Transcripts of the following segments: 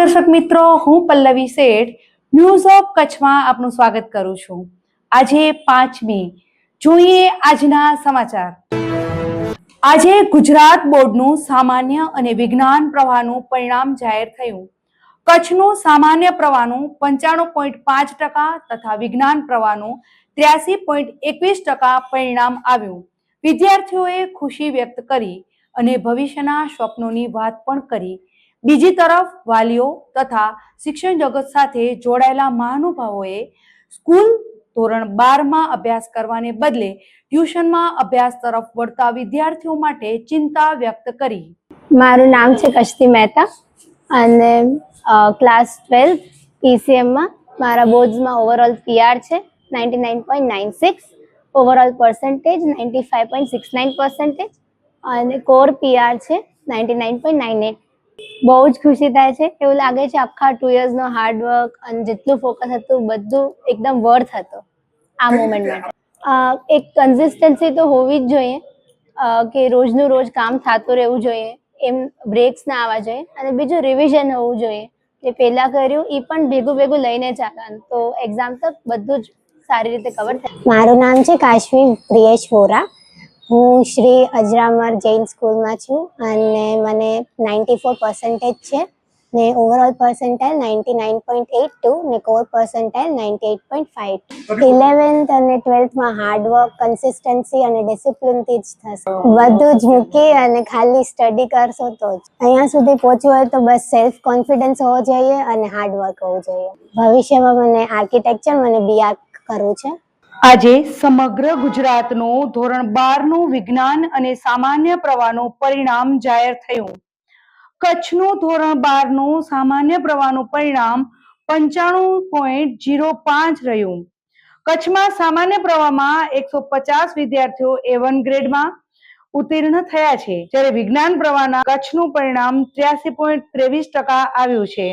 દર્શક મિત્રો, હું પલ્લવી શેઠ ન્યૂઝ ઓફ કચ્છમાં આપનું સ્વાગત કરું છું. આજે પાંચમી. જોઈએ આજના સમાચાર. આજે ગુજરાત બોર્ડનું સામાન્ય અને વિજ્ઞાન પ્રવાહનું પરિણામ જાહેર થયું. કચ્છનું સામાન્ય પ્રવાહનું પંચાણું પોઈન્ટ પાંચ ટકા તથા વિજ્ઞાન પ્રવાહનું ત્ર્યાસી પોઈન્ટ એકવીસ ટકા પરિણામ આવ્યું. વિદ્યાર્થીઓએ ખુશી વ્યક્ત કરી અને ભવિષ્યના સ્વપ્નોની વાત પણ કરી. બીજી તરફ વાલીઓ તથા શિક્ષણ જગત સાથે જોડાયેલા મહાનુભાવોએ સ્કૂલ ધોરણ બારમાં અભ્યાસ કરવાને બદલે ટ્યુશનમાં અભ્યાસ તરફ વળતા વિદ્યાર્થીઓ માટે ચિંતા વ્યક્ત કરી. મારું નામ છે કશ્તી મહેતા અને ક્લાસ ટ્વેલ્થ પીસીએમમાં મારા બોર્ડ્સમાં ઓવરઓલ પીઆર છે ninety nine point nine six overall percentage ninety five point six nine percentage અને કોર પીઆર છે ninety nine point nine eight. બહુ જ ખુશી થાય છે. એવું લાગે છે આખા ટુ યર્સનો હાર્ડવર્ક અને જેટલું ફોકસ હતું બધું એકદમ વર્થ હતો આ મોમેન્ટ માટે એક કન્સિસ્ટન્સી તો હોવી જ જોઈએ. કે રોજનું રોજ કામ થતું રહેવું જોઈએ એમ બ્રેક્સ ના આવવા જોઈએ અને બીજું રિવિઝન હોવું જોઈએ. જે પહેલાં કર્યું એ પણ ભેગું ભેગું લઈને ચાલવાનું. તો એક્ઝામ તક બધું જ સારી રીતે કવર થાય. મારું નામ છે કાશ્મીર પ્રિયેશ વોરા. હું શ્રી અજરામર જૈન સ્કૂલમાં છું અને મને નાઇન્ટી ફોર પર્સન્ટેજ છે ને overall percentile ninety nine point eight two ને core percentile ninety eight point five eleventh અને ટ્વેલ્થમાં હાર્ડવર્ક કન્સિસ્ટન્સી અને ડિસિપ્લિનથી જ થશે. બધું જ મૂકી અને ખાલી સ્ટડી કરશો તો જ. અહીંયા સુધી પહોંચવું હોય તો બસ સેલ્ફ કોન્ફિડન્સ હોવો જોઈએ અને હાર્ડવર્ક હોવું જોઈએ. ભવિષ્યમાં મને આર્કિટેક્ચર મને બીઆર કરવું છે. આજે સમગ્ર ગુજરાતનું ધોરણ બારનું વિજ્ઞાન અને સામાન્ય પ્રવાહનું પરિણામ જાહેર થયું. કચ્છનું ધોરણ બારનું સામાન્ય પ્રવાહનું પરિણામ પંચાણું પોઈન્ટ જીરો પાંચ રહ્યું. કચ્છમાં સામાન્ય પ્રવાહમાં એકસો પચાસ વિદ્યાર્થીઓ એ વન ગ્રેડમાં ઉત્તીર્ણ થયા છે. જ્યારે વિજ્ઞાન પ્રવાહના કચ્છનું પરિણામ ત્ર્યાસી પોઈન્ટ ત્રેવીસ ટકા આવ્યું છે.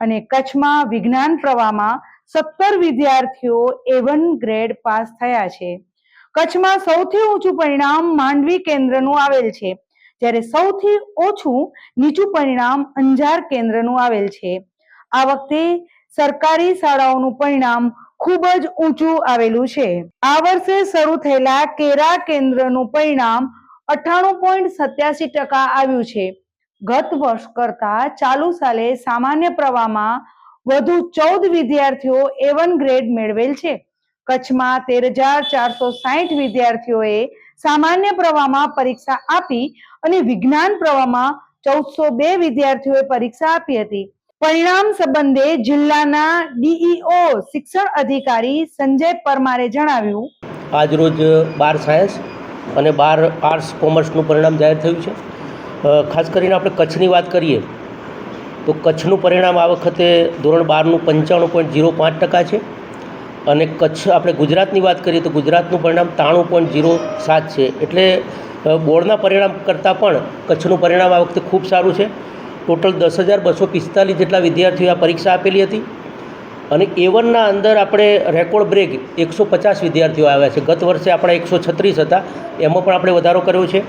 અને કચ્છમાં વિજ્ઞાન પ્રવાહમાં સત્તર વિદ્યાર્થીઓ એવન ગ્રેડ પાસ થયા છે. કચ્છમાં સૌથી ઊંચું પરિણામ માંડવી કેન્દ્રનું આવેલ છે. જ્યારે સૌથી ઓછું નીચું પરિણામ અંજાર કેન્દ્રનું આવેલ છે. આ વખતે સરકારી શાળાઓનું પરિણામ ખૂબ જ ઊંચું આવેલું છે. આ વર્ષે શરૂ થયેલા કેરા કેન્દ્રનું પરિણામ અઠ્ઠાણું પોઈન્ટ સત્યાસી ટકા આવ્યું છે. ગત વર્ષ કરતા ચાલુ સાલે સામાન્ય પ્રવાહમાં વધુ ચૌદ વિદ્યાર્થીઓ એ વન ગ્રેડ મેળવેલ છે. કચ્છમાં તેર હજાર ચારસો સાહીઠ વિદ્યાર્થીઓએ સામાન્ય પ્રવાહમાં પરીક્ષા આપી અને વિજ્ઞાન પ્રવાહમાં ચૌદસો બે વિદ્યાર્થીઓએ પરીક્ષા આપી હતી. પરિણામ સંબંધે જિલ્લાના ડીઈઓ શિક્ષણ અધિકારી સંજય પરમારે જણાવ્યું. આજરોજ બાર સાયન્સ અને બાર આર્ટ્સ કોમર્સનું પરિણામ જાહેર થયું છે. ખાસ કરીને આપણે કચ્છની વાત કરીએ તો કચ્છનું પરિણામ આ વખતે ધોરણ બારનું પંચાણું પોઈન્ટ ઝીરો પાંચ ટકા છે. અને કચ્છ, આપણે ગુજરાતની વાત કરીએ તો ગુજરાતનું પરિણામ ત્રાણું પોઈન્ટ ઝીરો સાત છે. એટલે બોર્ડના પરિણામ કરતાં પણ કચ્છનું પરિણામ આ વખતે ખૂબ સારું છે. ટોટલ દસ હજાર બસો પિસ્તાલીસ જેટલા વિદ્યાર્થીઓએ આ પરીક્ષા આપેલી હતી. અને એવનના અંદર આપણે રેકોર્ડ બ્રેક એકસો પચાસ વિદ્યાર્થીઓ આવ્યા છે. ગત વર્ષે આપણા એકસો છત્રીસ હતા. એમાં પણ આપણે વધારો કર્યો છે.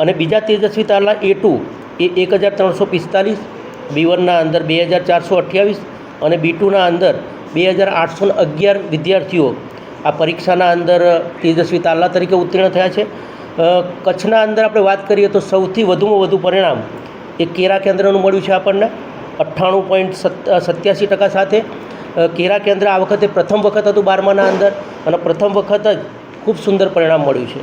અને બીજા તેજસ્વી તારલા એ ટુ એ એક હજાર ત્રણસો પિસ્તાલીસ બી વનના અંદર બે હજાર ચારસો અઠ્યાવીસ અને બી ટુના અંદર બે હજાર આઠસો અગિયાર વિદ્યાર્થીઓ આ પરીક્ષાના અંદર તેજસ્વી તાલા તરીકે ઉત્તીર્ણ થયા છે. કચ્છના અંદર આપણે વાત કરીએ તો સૌથી વધુમાં વધુ પરિણામ એ કેરા કેન્દ્રનું મળ્યું છે આપણને. અઠ્ઠાણું પોઈન્ટ સત્યાસી ટકા સાથે. કેરા કેન્દ્ર આ વખતે પ્રથમ વખત હતું બારમાના અંદર અને પ્રથમ વખત જ ખૂબ સુંદર પરિણામ મળ્યું છે.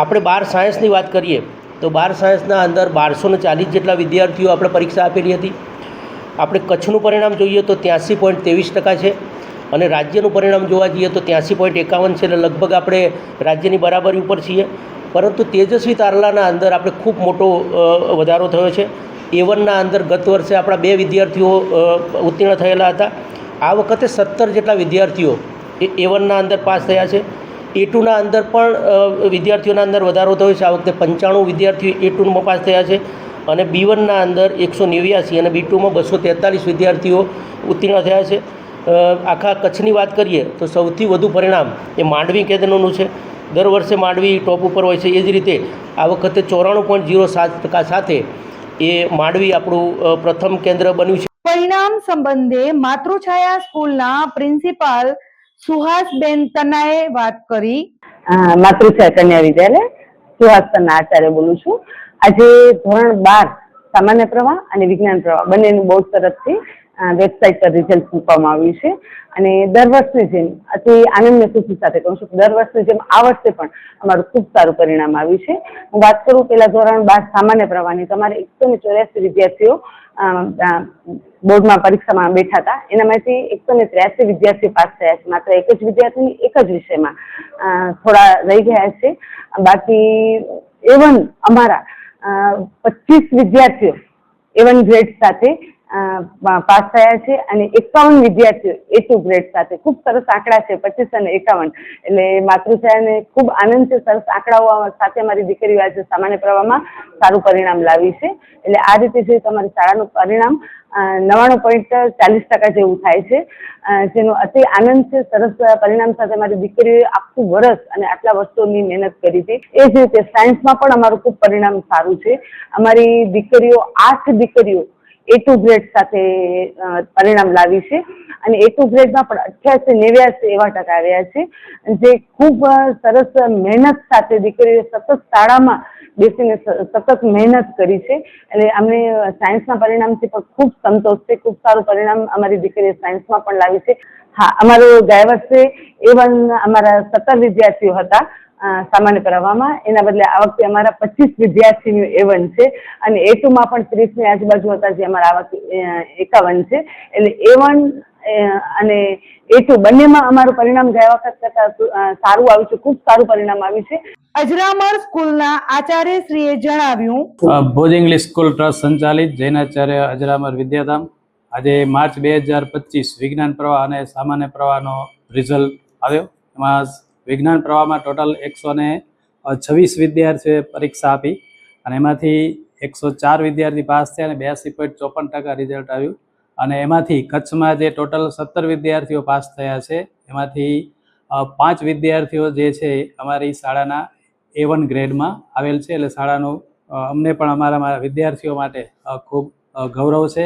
આપણે બાર સાયન્સની વાત કરીએ તો બાર સાયન્સના અંદર બારસો ને ચાલીસ જેટલા વિદ્યાર્થીઓ આપણે પરીક્ષા આપેલી હતી. આપણે કચ્છનું પરિણામ જોઈએ તો ત્યાંસી પોઈન્ટ ત્રેવીસ ટકા છે અને રાજ્યનું પરિણામ જોવા જઈએ તો ત્યાંસી પોઈન્ટ એકાવન છે એટલે લગભગ આપણે રાજ્યની બરાબરી ઉપર છીએ. પરંતુ તેજસ્વી તારલાના અંદર આપણે ખૂબ મોટો વધારો થયો છે. એ વનના અંદર ગત વર્ષે આપણા બે વિદ્યાર્થીઓ ઉત્તીર્ણ થયેલા હતા. આ વખતે સત્તર જેટલા વિદ્યાર્થીઓ એ એ વનના અંદર પાસ થયા છે. એ ટુના અંદર પણ વિદ્યાર્થીઓના અંદર વધારો થયો છે. આ વખતે પંચાણું વિદ્યાર્થીઓ એ ટુમાં પાસ થયા છે અને બી વનના અંદર એકસો નેવ્યાસી અને બી ટુમાં બસો તેતાલીસ વિદ્યાર્થીઓ ઉત્તીર્ણ થયા છે. આખા કચ્છની વાત કરીએ તો સૌથી વધુ પરિણામ એ માંડવી કેન્દ્રનું છે. દર વર્ષે માંડવી ટોપ ઉપર હોય છે. એ જ રીતે આ વખતે ચોરાણું પોઈન્ટ ઝીરો સાત ટકા સાથે એ માંડવી આપણું પ્રથમ કેન્દ્ર બન્યું છે. પરિણામ સંબંધે માતૃછાયા સ્કૂલના પ્રિન્સિપાલ સુહાસબેન તનાએ વાત કરી. અ, માતૃછાયા કન્યા વિદ્યાલય સુહાસના આચાર્ય બોલું છું. આજે ધોરણ બાર સામાન્ય પ્રવાહ અને વિજ્ઞાન પ્રવાહ બંનેનું બહુ તરફથી વેબસાઇટ પર રિઝલ્ટ મૂકવામાં આવ્યું છે. અને દર વર્ષની જેમ અતિ આનંદ ખુશી સાથે કહું છું દર વર્ષની જેમ આ વર્ષે પણ અમારું ખૂબ સારું પરિણામ આવ્યું છે. હું વાત કરું પેલા ધોરણ બાર સામાન્ય પ્રવાહની તમારે એકસો ને ચોર્યાસી વિદ્યાર્થીઓ બોર્ડમાં પરીક્ષામાં બેઠા હતા. એનામાંથી એકસો ને ત્ર્યાસી વિદ્યાર્થીઓ પાસ થયા છે. માત્ર એક જ વિદ્યાર્થીની એક જ વિષયમાં થોડા રહી ગયા છે. બાકી એવન અમારા પચીસ વિદ્યાર્થીઓ એવન ગ્રેડ સાથે પાસ થયા છે અને એકાવન વિદ્યાર્થીઓ એ ટુ ગ્રેડ સાથે. ખૂબ સરસ આંકડા છે, પચીસ અને એકાવન. એટલે માતૃછાયાને ખૂબ આનંદ છે, સરસ આંકડાઓ સાથે મારી દીકરીઓ આજે સામાન્ય પ્રવાહમાં સારું પરિણામ લાવી છે. એટલે આ રીતે જે તમારી શાળાનું પરિણામ નવ્વાણું પોઈન્ટ ચાલીસ ટકા જેવું થાય છે. જેનો અતિ આનંદ છે, સરસ પરિણામ સાથે મારી દીકરીઓએ આખું વર્ષ અને આટલા વર્ષોની મહેનત કરી હતી. એ જ રીતે સાયન્સમાં પણ અમારું ખૂબ પરિણામ સારું છે. અમારી દીકરીઓ, આઠ દીકરીઓ એ ટુ ગ્રેડ સાથે પરિણામ લાવી છે. અને એ ટુ ગ્રેડમાં પણ અઠ્યાસી, નેવ્યાસી એવા ટકા આવ્યા છે. જે ખૂબ સરસ મહેનત સાથે દીકરીએ સતત શાળામાં બેસીને સતત મહેનત કરી છે. એટલે અમને સાયન્સના પરિણામથી પણ ખૂબ સંતોષ છે. ખૂબ સારું પરિણામ અમારી દીકરીએ સાયન્સમાં પણ લાવી છે. હા, અમારો ગયા વર્ષે એ વન અમારા સત્તર વિદ્યાર્થીઓ હતા. સામાન્ય કરાવવામાં. એના બદલે આ વખતે અમારા પચીસ વિદ્યાર્થીનું એ વન છે અને એ ટુમાં પણ ત્રીસની આજુબાજુ હતા જે અમારા આ એકાવન છે. એટલે એ વન અને એ ટુ બંનેમાં અમારું પરિણામ ગયા વખત કરતાં સારું આવ્યું છે. ખૂબ સારું પરિણામ આવ્યું છે. અજરામર સ્કૂલના આચાર્ય શ્રીએ જણાવ્યું ભુજ ઇંગ્લિશ સ્કૂલ ટ્રસ્ટ સંચાલિત જૈનાચાર્ય અજરામર વિદ્યાધામ. આજે માર્ચ બે હજાર પચીસ વિજ્ઞાન પ્રવાહ અને સામાન્ય પ્રવાહનો રિઝલ્ટ આવ્યો. એમાં વિજ્ઞાન પ્રવાહમાં ટોટલ એકસો ને છવ્વીસ વિદ્યાર્થીઓએ પરીક્ષા આપી અને એમાંથી એકસો ચાર વિદ્યાર્થી પાસ થયા અને બ્યાસી પોઈન્ટ ચોપન ટકા રિઝલ્ટ આવ્યું. અને એમાંથી કચ્છમાં જે ટોટલ સત્તર વિદ્યાર્થીઓ પાસ થયા છે, એમાંથી પાંચ વિદ્યાર્થીઓ જે છે અમારી શાળાના એ વન ગ્રેડમાં આવેલ છે. એટલે શાળાનું અમને પણ અમારા મારા વિદ્યાર્થીઓ માટે ખૂબ ગૌરવ છે.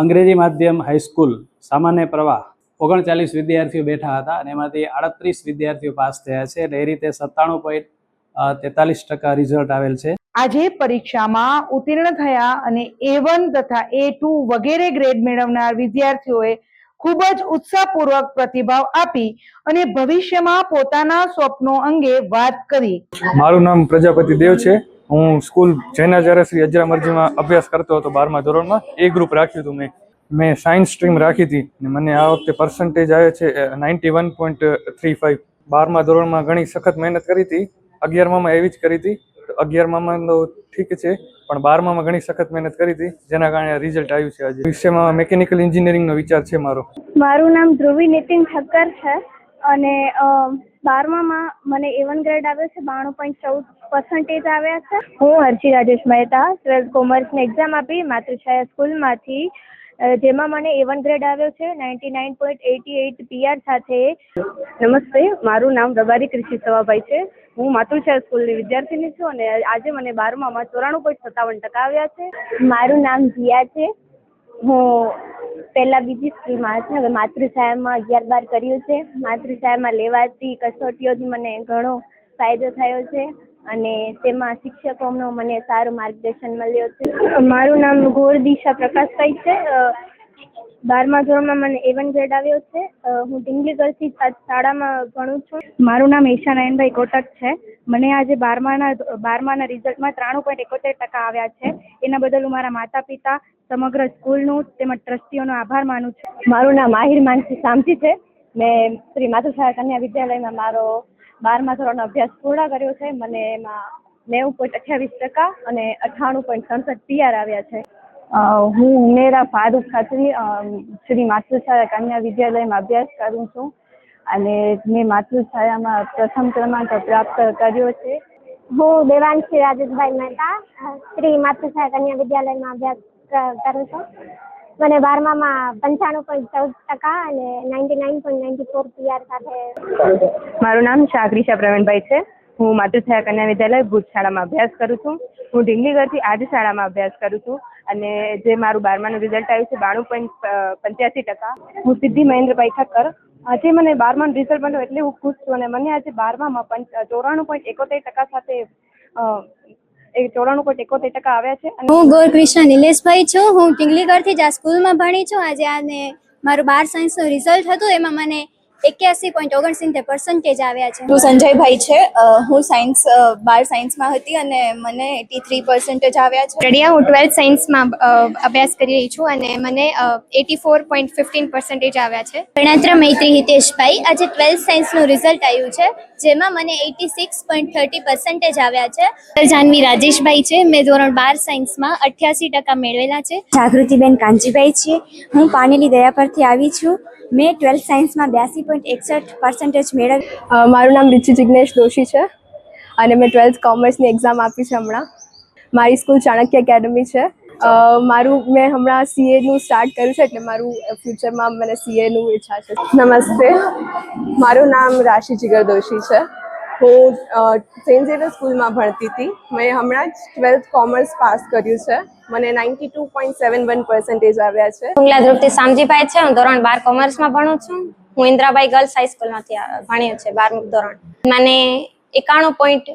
અંગ્રેજી માધ્યમ હાઈસ્કૂલ, સામાન્ય પ્રવાહ ઓગણચાલીસ વિદ્યાર્થીઓ બેઠા હતા અને એમાંથી આડત્રીસ વિદ્યાર્થીઓ પાસ થયા છે એટલે એ રીતે સત્તાણું પોઈન્ટ તેતાલીસ ટકા રિઝલ્ટ આવેલ છે. આજે પરીક્ષામાં ઉત્તીર્ણ થયા અને એ વન તથા એ ટુ વગેરે ગ્રેડ મેળવનાર વિદ્યાર્થીઓએ ખૂબ જ ઉત્સાહપૂર્વક પ્રતિભાવ આપી અને ભવિષ્યમાં પોતાના સ્વપ્નો અંગે વાત કરી. મારું નામ પ્રજાપતિ દેવ છે. હું સ્કૂલ જૈનાચાર્ય શ્રી અજરામરજીમાં અભ્યાસ કરતો હતો બારમા ધોરણમાં એ ગ્રુપ રાખ્યું હતું મેં. મેં સાયન્સ સ્ટ્રીમ રાખી હતી અને મને આ વખતે પર્સન્ટેજ આવે છે ninety one point three five બારમા ધોરણમાં ઘણી સખત મહેનત કરી હતી અગિયારમાં એવી જ કરી હતી અગિયારમાં તો ઠીક છે, પણ બારમામાં ઘણી સખત મહેનત કરી હતી, જેના કારણે રિઝલ્ટ આવ્યું છે આજે. વિષયમાં મેકેનિકલ એન્જિનિયરિંગનો વિચાર છે મારો. મારું નામ ધ્રુવી નીતિન ઠક્કર છે અને બારમામાં મને એવન વન ગ્રેડ આવ્યો છે, બાણું પોઈન્ટ ચૌદ પર્સન્ટેજ આવ્યા છે. હું હર્ષી રાજેશ મહેતા ટ્વેલ્થ કોમર્સની એક્ઝામ આપી માતૃછાયા સ્કૂલમાંથી જેમાં મને એ વન ગ્રેડ આવ્યો છે ninety nine point eighty eight PR સાથે. નમસ્તે, મારું નામ રબારી કૃષિ સવાભાઈ છે. હું માતૃછાયા સ્કૂલની વિદ્યાર્થીની છું અને આજે મને બારમામાં ચોરાણું પોઈન્ટ સત્તાવન ટકા આવ્યા છે. મારું નામ જીયા છે. હું પહેલાં બીજી સ્કૂલમાં હતી, હવે માતૃછાયામાં અગિયાર બાર કર્યું છે. માતૃછાયામાં લેવાતી કસોટીઓથી મને ઘણો ફાયદો થયો છે. અને તેમાં શિક્ષકોનો મને સારું માર્ગદર્શન મળ્યું છે. મારું નામ ગોર દિશા પ્રકાશભાઈ છે. બારમા ધોરણમાં મને એ વન ગ્રેડ આવ્યો છે. હું ડિંગલીગરથી શાળામાં ભણું છું. મારું નામ ઈશા નયનભાઈ કોટક છે. મને આજે બારમાના બારમાના રિઝલ્ટમાં ત્રાણું પોઈન્ટ એકોતેર ટકા આવ્યા છે. એના બદલ હું મારા માતા પિતા સમગ્ર સ્કૂલનું તેમજ ટ્રસ્ટીઓનો આભાર માનું છું. મારું નામ આહિર માનસી સામજી છે. મેં શ્રી માતૃશાળા કન્યા વિદ્યાલયમાં મારો બારમા ધોરણનો અભ્યાસ પૂર્ણ કર્યો છે. મને એમાં નેવું પોઈન્ટ અઠ્યાવીસ ટકા અને અઠ્ઠાણું પોઈન્ટ સડસઠ પીઆર આવ્યા છે. હું ઉમેરા ફારૂક ખાતરી શ્રી માતૃછાયા કન્યા વિદ્યાલયમાં અભ્યાસ કરું છું અને મેં માતૃછાયામાં પ્રથમ ક્રમાંક પ્રાપ્ત કર્યો છે. હું દેવાંશી રાજેશભાઈ મહેતા, શ્રી માતૃછાયા કન્યા વિદ્યાલયમાં અભ્યાસ કરું છું. મને બારમામાં પંચાણું પોઈન્ટ ચૌદ ટકા અને ninety nine point ninety four PR સાથે મારું નામ શાકરીશા પ્રવીણભાઈ છે. હું માતૃછાયા કન્યા વિદ્યાલય ભુજ શાળામાં અભ્યાસ કરું છું. હું ઢીંગલીગઢથી આજ શાળામાં અભ્યાસ કરું છું અને જે મારું બારમાનું રિઝલ્ટ આવ્યું છે, બાણું પોઈન્ટ પંચ્યાસી ટકા. હું સિદ્ધિ મહેન્દ્રભાઈ ઠક્કર આજે મને બારમાનું રિઝલ્ટ મળ્યું એટલે હું ખુશ છું અને મને આજે બારમામાં પંચ, ચોરાણું પોઈન્ટ એકોતેર ટકા સાથે ચોરાણું પોઈન્ટ એકોતેર ટકા આવ્યા છે હું ગોરકૃષ્ણ નિલેશભાઈ છું. હું ટીંગલીગઢથી જ આ સ્કૂલમાં ભણી છું. આજે આને મારું બાર સાયન્સનું રિઝલ્ટ હતું. એમાં મને એક્યાસી પોઈન્ટ ઓગણસિત્તેર પર્સન્ટેજ આવ્યા છે. હું સંજયભાઈ છે હું સાયન્સ બાર સાયન્સમાં હતી અને મને એટી થ્રી પર્સન્ટેજ આવ્યા છે. રડિયા હું ટ્વેલ્થ સાયન્સમાં અભ્યાસ કરી રહી છું અને મને eighty four point fifteen percentage આવ્યા છે. ગણાત્ર મૈત્રી હિતેશભાઈ આજે ટ્વેલ્થ સાયન્સનું રિઝલ્ટ આવ્યું છે જેમાં મને eighty six point thirty percentage આવ્યા છે. જાનવી રાજેશભાઈ છે મેં ધોરણ બાર સાયન્સમાં અઠ્યાસી ટકા મેળવેલા છે. જાગૃતિબેન કાંજીભાઈ છે હું પાનેલી દયા પરથી આવી છું. મેં ટ્વેલ્થ સાયન્સમાં બ્યાસી પોઈન્ટ એકસઠ પર્સન્ટેજ મેળવી મારું નામ રિચી જિગ્નેશ દોશી છે અને મેં ટ્વેલ્થ કોમર્સની એક્ઝામ આપી છે હમણાં. મારી સ્કૂલ ચાણક્ય એકેડમી છે. મારું મેં હમણાં સીએનું સ્ટાર્ટ કર્યું છે એટલે મારું ફ્યુચરમાં મને સીએનું ઈચ્છા છે. નમસ્તે. મારું નામ રાશિ જીગર દોશી છે. હું સેન્ટ ઝેવિયર સ્કૂલમાં ભણતી હતી. મેં હમણાં જ ટ્વેલ્થ કોમર્સ પાસ કર્યું છે. મને ninety two point seven one percentage આવ્યા છે. હુંગલા ધ્રુવતી સામજીભાઈ છે. હું ધોરણ બાર કોમર્સમાં ભણું છું. હું ઇન્દ્રાબાઈ ગર્લ્સ હાઈસ્કૂલમાંથી ભણ્યો છે બારમું ધોરણ. મને એકાણું પોઈન્ટ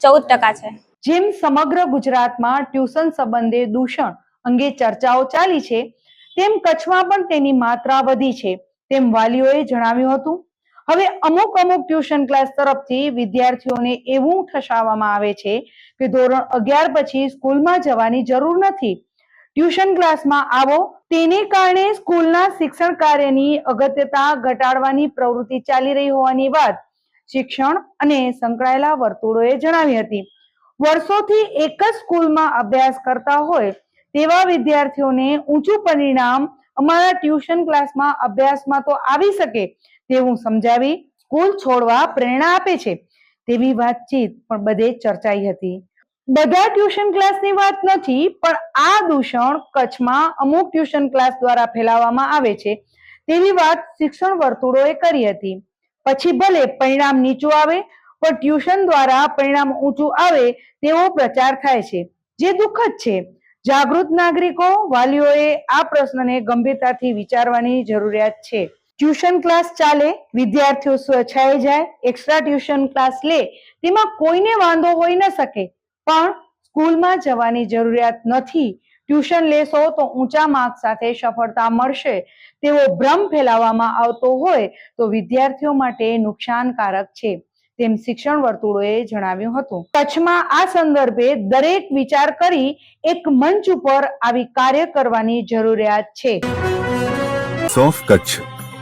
ચૌદ ટકા છે. જેમ સમગ્ર ગુજરાતમાં ટ્યુશન સંબંધે દૂષણ અંગે ચર્ચાઓ ચાલી છે તેમ કચ્છમાં પણ તેની માત્રા વધી છે તેમ વાલીઓએ જણાવ્યું હતું. હવે અમુક અમુક ટ્યુશન ક્લાસ તરફથી વિદ્યાર્થીઓને એવું ઠસાવવામાં આવે છે કે ધોરણ અગિયાર પછી સ્કૂલમાં જવાની જરૂર નથી. ટ્યુશન ક્લાસમાં આવો, તેને કારણે સ્કૂલના શિક્ષણ કાર્યની અગત્યતા ઘટાડવાની પ્રવૃત્તિ ચાલી રહી હોવાની વાત શિક્ષણ અને સંકળાયેલા વર્તુળોએ જણાવી હતી. વર્ષોથી એક જ સ્કૂલમાં અભ્યાસ કરતા હોય તેવા વિદ્યાર્થીઓને ઊંચું પરિણામ અમારા ટ્યુશન ક્લાસમાં અભ્યાસમાં તો આવી શકે તેવું સમજાવી સ્કૂલ છોડવા પ્રેરણા આપે છે. તેવી વાતચીત પણ બધે ચર્ચાઈ હતી. બધા ટ્યુશન ક્લાસની વાત નથી, પણ આ દૂષણ કચ્છમાં અમુક ટ્યુશન ક્લાસ દ્વારા ફેલાવવામાં આવે છે. તેવી વાત શિક્ષણ વર્તુળોએ કરી હતી. પછી ભલે પરિણામ નીચું આવે, પણ ટ્યુશન દ્વારા પરિણામ ઊંચું આવે તેવો પ્રચાર થાય છે. જે દુઃખદ છે. જાગૃત નાગરિકો, વાલીઓએ આ પ્રશ્નને ગંભીરતાથી વિચારવાની જરૂરિયાત છે. ટ્યુશન ક્લાસ ચાલે, વિદ્યાર્થીઓ સ્વચ્છાએ જાય એક્સ્ટ્રા ટ્યુશન ક્લાસ લે, તેમાં કોઈને વાંધો હોઈ ન શકે. પણ સ્કૂલમાં જવાની જરૂરિયાત નથી. ટ્યુશન લેશો તો ઊંચા માર્ક સાથે સફળતા મળશે. તેવો ભ્રમ ફેલાવવામાં આવતો હોય તો વિદ્યાર્થીઓ માટે નુકસાનકારક છે, તેમ શિક્ષણ વર્તુળોએ જણાવ્યું હતું. કચ્છમાં આ સંદર્ભે દરેક વિચાર કરી એક મંચ ઉપર આવી કાર્ય કરવાની જરૂરિયાત છે. સોફ Kutch.